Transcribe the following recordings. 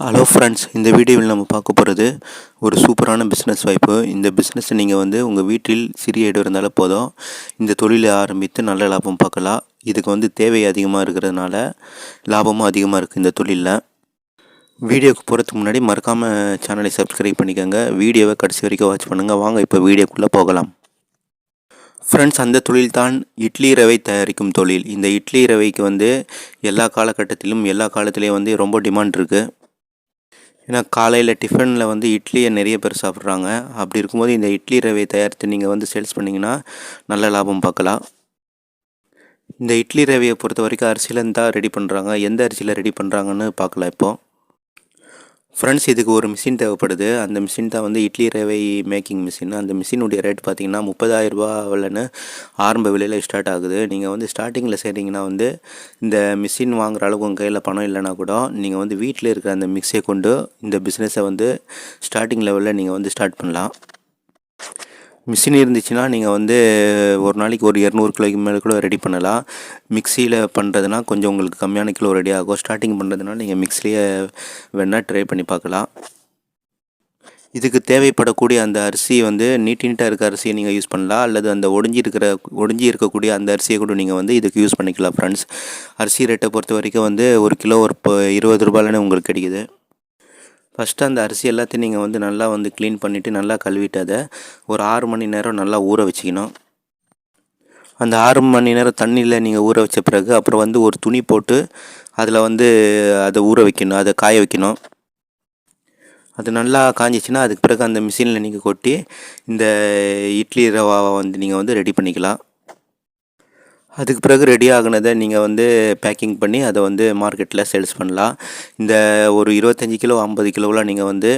Hello friends இந்த வீடியோவில் நம்ம பார்க்க போகிறது ஒரு சூப்பரான பிஸ்னஸ் வாய்ப்பு. இந்த பிஸ்னஸை நீங்கள் வந்து உங்கள் வீட்டில் சிறிய இடம் இருந்தாலும் போதும். இந்த தொழிலை ஆரம்பித்து நல்ல லாபம் பார்க்கலாம். இதுக்கு வந்து தேவை அதிகமாக இருக்கிறதுனால லாபமும் அதிகமாக இருக்குது இந்த தொழிலில். வீடியோக்கு போகிறதுக்கு முன்னாடி மறக்காமல் சேனலை சப்ஸ்கிரைப் பண்ணிக்கோங்க. வீடியோவை கடைசி வரைக்கும் வாட்ச் பண்ணுங்கள் வாங்க இப்போ வீடியோக்குள்ளே போகலாம். ஃப்ரெண்ட்ஸ் அந்த தொழில் தான் இட்லி ரவை தயாரிக்கும் தொழில். இந்த இட்லி ரவைக்கு வந்து எல்லா காலகட்டத்திலும் எல்லா காலத்துலேயும் வந்து ரொம்ப டிமாண்ட் இருக்குது ஏன்னா காலையில் டிஃபனில் வந்து இட்லியை நிறைய பேர் சாப்பிட்றாங்க. அப்படி இருக்கும்போது இந்த இட்லி ரவையை தயாரித்து நீங்கள் வந்து சேல்ஸ் பண்ணிங்கன்னா நல்ல லாபம் பார்க்கலாம். இந்த இட்லி ரவையை பொறுத்த வரைக்கும் அரிசியிலேருந்து தான் ரெடி பண்ணுறாங்க எந்த அரிசியில் ரெடி பண்ணுறாங்கன்னு பார்க்கலாம் இப்போது ஃப்ரெண்ட்ஸ் இதுக்கு ஒரு மிஷின் தேவைப்படுது. அந்த மிஷின் தான் வந்து இட்லி ரவை மேக்கிங் மிஷின் அந்த மிஷினுடைய ரேட் பார்த்தீங்கன்னா முப்பதாயிரரூபாவில்னு ஆரம்ப விலையில் ஸ்டார்ட் ஆகுது. நீங்கள் வந்து ஸ்டார்டிங்கில் செய்கிறீங்கன்னா வந்து இந்த மிஷின் வாங்குற அளவுக்கு உங்கள் கையில் பணம் இல்லைனா கூட நீங்கள் வந்து வீட்டில் இருக்கிற அந்த மிக்ஸியை கொண்டு இந்த பிஸ்னஸை வந்து ஸ்டார்டிங் லெவலில் நீங்கள் வந்து ஸ்டார்ட் பண்ணலாம். மிஷின் இருந்துச்சுன்னா நீங்கள் வந்து ஒரு நாளைக்கு ஒரு இரநூறு கிலோக்கு மேலே கூட ரெடி பண்ணலாம். மிக்சியில் பண்ணுறதுனா கொஞ்சம் உங்களுக்கு கம்மியான கிலோ ரெடி ஆகும். ஸ்டார்டிங் பண்ணுறதுனா நீங்கள் மிக்சிலேயே வேணால் ட்ரை பண்ணி பார்க்கலாம். இதுக்கு தேவைப்படக்கூடிய அந்த அரிசி வந்து நீட் நீட்டாக இருக்க அரிசியை நீங்கள் யூஸ் பண்ணலாம். அல்லது அந்த ஒடிஞ்சி இருக்கிற ஒடிஞ்சி இருக்கக்கூடிய அந்த அரிசியை கூட நீங்கள் வந்து இதுக்கு யூஸ் பண்ணிக்கலாம் ஃப்ரெண்ட்ஸ் அரிசி ரேட்டை பொறுத்த வரைக்கும் வந்து ஒரு கிலோ ஒரு இப்போ இருபது ரூபாயிலன்னு உங்களுக்கு கிடைக்குது. ஃபஸ்ட்டு அந்த அரிசி எல்லாத்தையும் நீங்கள் வந்து நல்லா வந்து க்ளீன் பண்ணிவிட்டு நல்லா கழுவிட்டு அதை ஒரு ஆறு மணி நேரம் நல்லா ஊற வச்சுக்கணும். அந்த ஆறு மணி நேரம் தண்ணியில் நீங்கள் ஊற வச்ச பிறகு அப்புறம் வந்து ஒரு துணி போட்டு அதில் வந்து அதை ஊற வைக்கணும் அதை காய வைக்கணும். அது நல்லா காஞ்சிச்சுன்னா அதுக்கு பிறகு அந்த மிஷினில் நீங்கள் கொட்டி இந்த இட்லி ரவாவை வந்து நீங்கள் வந்து ரெடி பண்ணிக்கலாம். அதுக்கு பிறகு ரெடி ஆகினதை நீங்கள் வந்து பேக்கிங் பண்ணி அதை வந்து மார்க்கெட்டில் சேல்ஸ் பண்ணலாம். இந்த ஒரு இருபத்தஞ்சி கிலோ ஐம்பது கிலோவில் நீங்கள் வந்து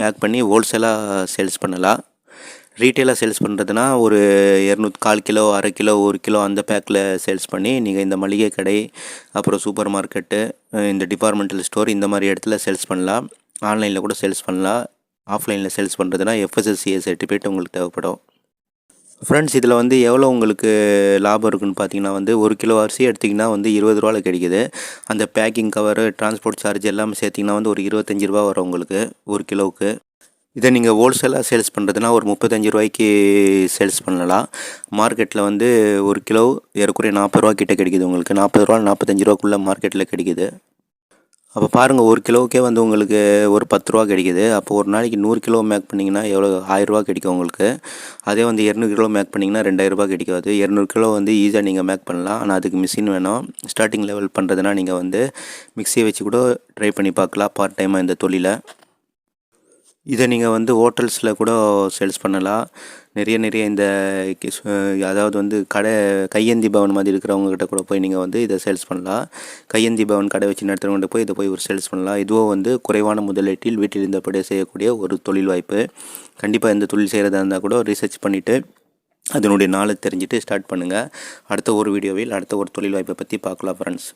பேக் பண்ணி ஹோல்சேலாக சேல்ஸ் பண்ணலாம். ரீட்டெயிலாக சேல்ஸ் பண்ணுறதுனா ஒரு இரநூத்தி கால் கிலோ அரை கிலோ ஒரு கிலோ அந்த பேக்கில் சேல்ஸ் பண்ணி நீங்கள் இந்த மளிகை கடை அப்புறம் சூப்பர் மார்க்கெட்டு இந்த டிபார்ட்மெண்டல் ஸ்டோர் இந்த மாதிரி இடத்துல சேல்ஸ் பண்ணலாம். ஆன்லைனில் கூட சேல்ஸ் பண்ணலாம். ஆஃப்லைனில் சேல்ஸ் பண்ணுறதுனா எஃப்எஸ்எஸ்சிஏ சர்டிஃபிகேட் உங்களுக்கு தேவைப்படும். ஃப்ரெண்ட்ஸ் இதில் வந்து எவ்வளோ உங்களுக்கு லாபம் இருக்குன்னு பார்த்தீங்கன்னா வந்து ஒரு கிலோ அரிசி எடுத்திங்கன்னா வந்து இருபது ரூபாவில் கிடைக்குது. அந்த பேக்கிங் கவரு டிரான்ஸ்போர்ட் சார்ஜ் எல்லாமே சேர்த்திங்கன்னா வந்து ஒரு இருபத்தஞ்சி ரூபா வரும் உங்களுக்கு ஒரு கிலோவுக்கு. இதை நீங்கள் ஹோல்சேலாக சேல்ஸ் பண்ணுறதுனா ஒரு முப்பத்தஞ்சு ரூபாய்க்கு சேல்ஸ் பண்ணலாம். மார்க்கெட்டில் வந்து ஒரு கிலோ ஏறக்குறைய நாற்பது ரூபா கிட்டே கிடைக்குது உங்களுக்கு. நாற்பது ரூபா நாற்பத்தஞ்சு ரூபாக்குள்ளே மார்க்கெட்டில் கிடைக்குது. அப்போ பாருங்கள் ஒரு கிலோவுக்கே வந்து உங்களுக்கு ஒரு பத்து ரூபா கிடைக்குது. அப்போ ஒரு நாளைக்கு நூறு கிலோ மேக் பண்ணிங்கன்னா எவ்வளோ? ஆயிரரூபா கிடைக்கும் உங்களுக்கு. அதே வந்து இரநூறு கிலோ மேக் பண்ணிங்கன்னா ரெண்டாயிரரூபா கிடைக்காது. இரநூறு கிலோ வந்து ஈஸியாக நீங்கள் மேக் பண்ணலாம். ஆனால் அதுக்கு மிஷின் வேணும். ஸ்டார்டிங் லெவல் பண்ணுறதுனா நீங்கள் வந்து மிக்சியை வச்சு கூட ட்ரை பண்ணி பார்க்கலாம். பார்ட் டைமாக இந்த தொழிலை. இதை நீங்கள் வந்து ஹோட்டல்ஸில் கூட சேல்ஸ் பண்ணலாம். நிறைய நிறைய இந்த அதாவது வந்து கடை கையேந்தி பவன் மாதிரி இருக்கிறவங்ககிட்ட கூட போய் நீங்கள் வந்து இதை சேல்ஸ் பண்ணலாம். கையேந்தி பவன் கடை வச்சு நடத்துகிறவங்க போய் இதை போய் ஒரு சேல்ஸ் பண்ணலாம். இதுவும் வந்து குறைவான முதலீட்டில் வீட்டில் இருந்தபடியே செய்யக்கூடிய ஒரு தொழில் வாய்ப்பு. கண்டிப்பாக இந்த தொழில் செய்கிறதா இருந்தால் கூட ரிசர்ச் பண்ணிவிட்டு அதனுடைய நாளை தெரிஞ்சுட்டு ஸ்டார்ட் பண்ணுங்கள் அடுத்த ஒரு வீடியோவில் அடுத்த ஒரு தொழில் வாய்ப்பை பற்றி பார்க்கலாம் ஃப்ரெண்ட்ஸ்